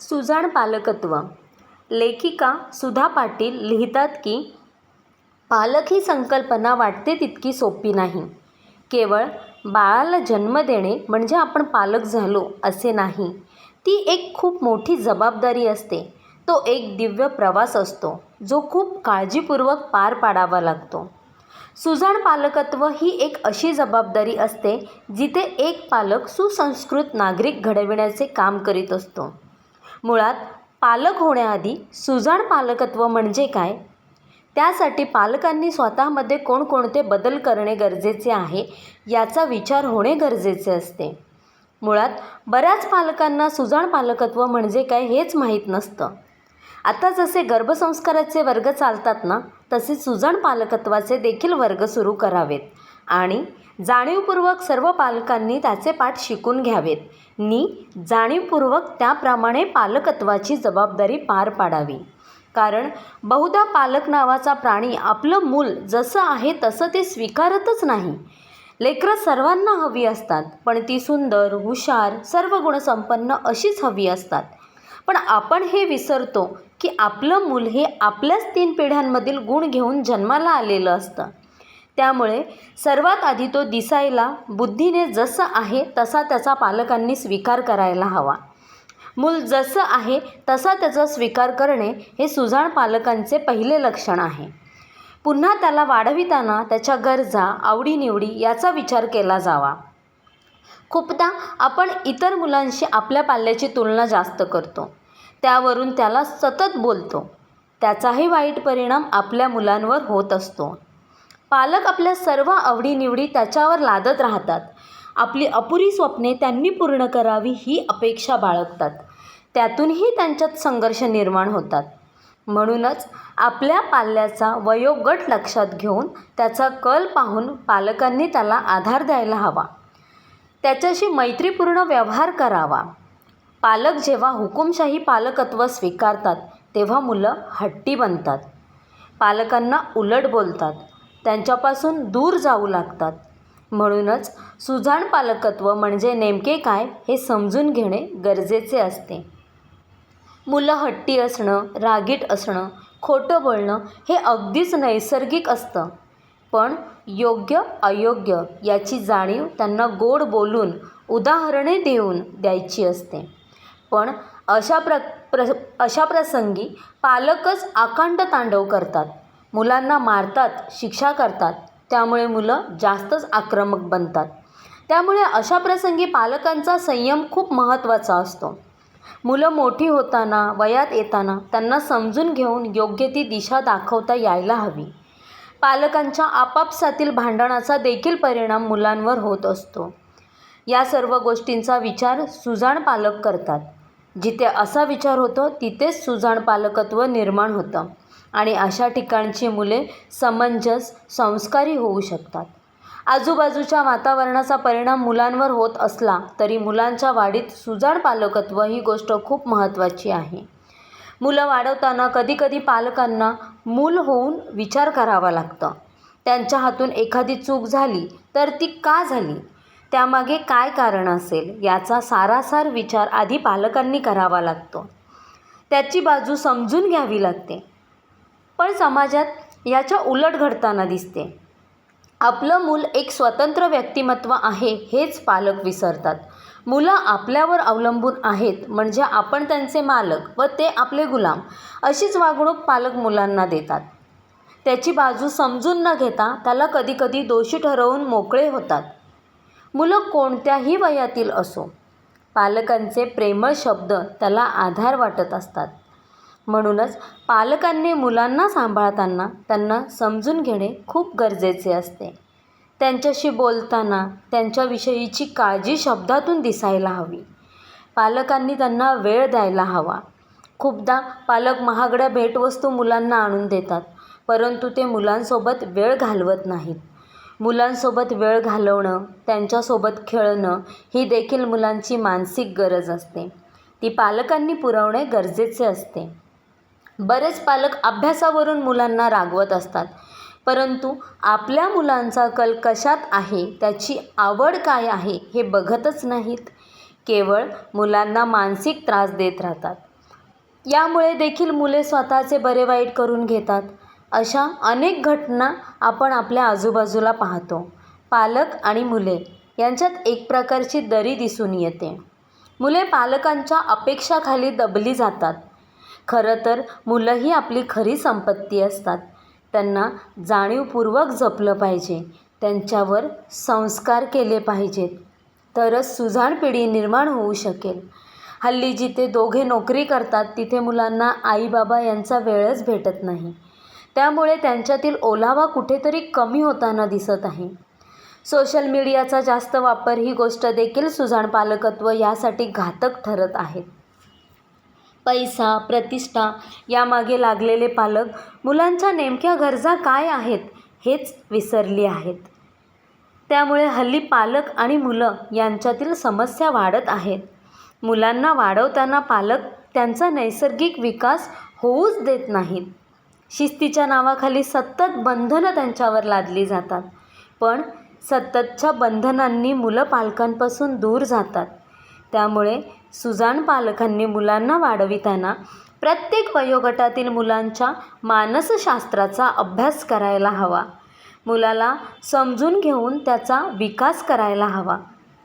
सुजाण पालकत्व. लेखिका सुधा पाटील लिहितात की पालक ही संकल्पना वाटते तितकी सोपी नाही. केवळ बाळाला जन्म देणे म्हणजे आपण पालक झालो असे नाही. ती एक खूप मोठी जबाबदारी असते. तो एक दिव्य प्रवास असतो जो खूप काळजीपूर्वक पार पाडावा लागतो. सुजाण पालकत्व ही एक अशी जबाबदारी असते जिथे एक पालक सुसंस्कृत नागरिक घडविण्याचे काम करीत असतो. मुळात पालक होण्याआधी सुजाण पालकत्व म्हणजे काय? त्यासाठी पालकांनी स्वतःमध्ये कोणकोणते बदल करणे गरजेचे आहे याचा विचार होणे गरजेचे असते. मुळात बऱ्याच पालकांना सुजाण पालकत्व म्हणजे काय हेच माहीत नसतं. आता जसे गर्भसंस्काराचे वर्ग चालतात ना तसे सुजाण पालकत्वाचे देखील वर्ग सुरू करावेत. आणि जाणीवपूर्वक सर्व पालकांनी त्याचे पाठ शिकून घ्यावेत. नी जाणीवपूर्वक त्याप्रमाणे पालकत्वाची जबाबदारी पार पाडावी. कारण बहुधा पालक नावाचा प्राणी आपलं मूल जसं आहे तसं ते स्वीकारतच नाही. लेकरं सर्वांना हवी असतात पण ती सुंदर हुशार सर्व गुणसंपन्न अशीच हवी असतात. पण आपण हे विसरतो की आपलं मूल हे आपल्याच तीन पिढ्यांमधील गुण घेऊन जन्माला आलेलं असतं. त्यामुळे सर्वात आधी तो दिसायला बुद्धीने जसं आहे तसा त्याचा पालकांनी स्वीकार करायला हवा. मूल जसं आहे तसा त्याचा स्वीकार करणे हे सुजाण पालकांचे पहिले लक्षण आहे. पुन्हा त्याला वाढविताना त्याच्या गरजा आवडीनिवडी याचा विचार केला जावा. खूपदा आपण इतर मुलांशी आपल्या पाल्याची तुलना जास्त करतो. त्यावरून त्याला सतत बोलतो. त्याचाही वाईट परिणाम आपल्या मुलांवर होत असतो. पालक आपल्या सर्व आवडीनिवडी त्याच्यावर लादत राहतात. आपली अपुरी स्वप्ने त्यांनी पूर्ण करावी ही अपेक्षा बाळगतात. त्यातूनही त्यांच्यात संघर्ष निर्माण होतात. म्हणूनच आपल्या पाल्याचा वयोगट लक्षात घेऊन त्याचा कल पाहून पालकांनी त्याला आधार द्यायला हवा. त्याच्याशी मैत्रीपूर्ण व्यवहार करावा. पालक जेव्हा हुकुमशाही पालकत्व स्वीकारतात तेव्हा मुलं हट्टी बनतात. पालकांना उलट बोलतात. त्यांच्यापासून दूर जाऊ लागतात. म्हणूनच सुजाण पालकत्व म्हणजे नेमके काय हे समजून घेणे गरजेचे असते. मुलं हट्टी असणं रागीट असणं खोटं बोलणं हे अगदीच नैसर्गिक असतं. पण योग्य अयोग्य याची जाणीव त्यांना गोड बोलून उदाहरणे देऊन द्यायची असते. पण अशा प्र प्र अशा प्रसंगी पालकच आकांड तांडव करतात. मुलांना मारतात शिक्षा करतात. त्यामुळे मुलं जास्तच आक्रमक बनतात. त्यामुळे अशा प्रसंगी पालकांचा संयम खूप महत्त्वाचा असतो. मुलं मोठी होताना वयात येताना त्यांना समजून घेऊन योग्य ती दिशा दाखवता यायला हवी. पालकांच्या आपापसातील भांडणाचा देखील परिणाम मुलांवर होत असतो. या सर्व गोष्टींचा विचार सुजाण पालक करतात. जिथे असा विचार होतो तिथेच सुजाण पालकत्व निर्माण होतं. आणि अशा ठिकाणची मुले समंजस संस्कारी होऊ शकतात. आजूबाजूच्या वातावरणाचा परिणाम मुलांवर होत असला तरी मुलांच्या वाढीत सुजाण पालकत्व ही गोष्ट खूप महत्त्वाची आहे. मुलं वाढवताना कधीकधी पालकांना मूल होऊन विचार करावा लागतं. त्यांच्या हातून एखादी चूक झाली तर ती का झाली? त्यामागे काय कारण असेल याचा सारासार विचार आधी पालकांनी करावा लागतो. त्याची बाजू समजून घ्यावी लागते. पण समाजात याच्या उलट घडताना दिसते. आपलं मूल एक स्वतंत्र व्यक्तिमत्व आहे हेच पालक विसरतात. मुलं आपल्यावर अवलंबून आहेत म्हणजे आपण त्यांचे मालक व ते आपले गुलाम अशीच वागणूक पालक मुलांना देतात. त्याची बाजू समजून न घेता त्याला कधीकधी दोषी ठरवून मोकळे होतात. मुलं कोणत्याही वयातील असो पालकांचे प्रेमळ शब्द त्याला आधार वाटत असतात. म्हणूनच पालकांनी मुलांना सांभाळताना त्यांना समजून घेणे खूप गरजेचे असते. त्यांच्याशी बोलताना त्यांच्याविषयीची काळजी शब्दातून दिसायला हवी. पालकांनी त्यांना वेळ द्यायला हवा. खूपदा पालक महागड्या भेटवस्तू मुलांना आणून देतात परंतु ते मुलांसोबत वेळ घालवत नाहीत. मुलांसोबत वेळ घालवणं त्यांच्यासोबत खेळणं ही देखील मुलांची मानसिक गरज असते. ती पालकांनी पुरवणे गरजेचे असते. बरेच पालक अभ्यासावरून मुलांना रागवत असतात. परंतु आपल्या मुलांचा कल कशात आहे? त्याची आवड काय आहे? हे बघतच नाहीत. केवळ मुलांना मानसिक त्रास देत राहतात. यामुळे देखील मुले स्वतःचे बरे वाईट करून घेतात. अशा अनेक घटना आपण आपल्या आजूबाजूला पाहतो. पालक आणि मुले यांच्यात एक प्रकारची दरी दिसून येते. मुले पालकांच्या अपेक्षाखाली दबली जातात. खरं तर मुलंही आपली खरी संपत्ती असतात. त्यांना जाणीवपूर्वक जपलं पाहिजे. त्यांच्यावर संस्कार केले पाहिजेत. तरच सुजाण पिढी निर्माण होऊ शकेल. हल्ली जिथे दोघे नोकरी करतात तिथे मुलांना आई बाबा यांचा वेळच भेटत नाही. त्यामुळे त्यांच्यातील ओलावा कुठेतरी कमी होताना दिसत आहे. सोशल मीडियाचा जास्त वापर ही गोष्ट देखील सुजाण पालकत्व यासाठी घातक ठरत आहेत पैसा प्रतिष्ठा यामागे लागलेले पालक मुलांच्या नेमक्या गरजा काय आहेत हेच विसरली आहेत. त्यामुळे हल्ली पालक आणि मुलं यांच्यातील समस्या वाढत आहेत. मुलांना वाढवताना पालक त्यांचा नैसर्गिक विकास होऊच देत नाहीत. शिस्तीच्या नावाखाली सतत बंधनं त्यांच्यावर लादली जातात. पण सततच्या बंधनांनी मुलं पालकांपासून दूर जातात. त्यामुळे सुजाण पालकांनी मुलांना वाढविताना प्रत्येक वयोगटातील मुलांच्या मानसशास्त्राचा अभ्यास करायला हवा. मुलाला समजून घेऊन त्याचा विकास करायला हवा.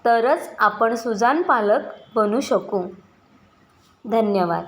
तरच आपण सुजाण पालक बनू शकू. धन्यवाद.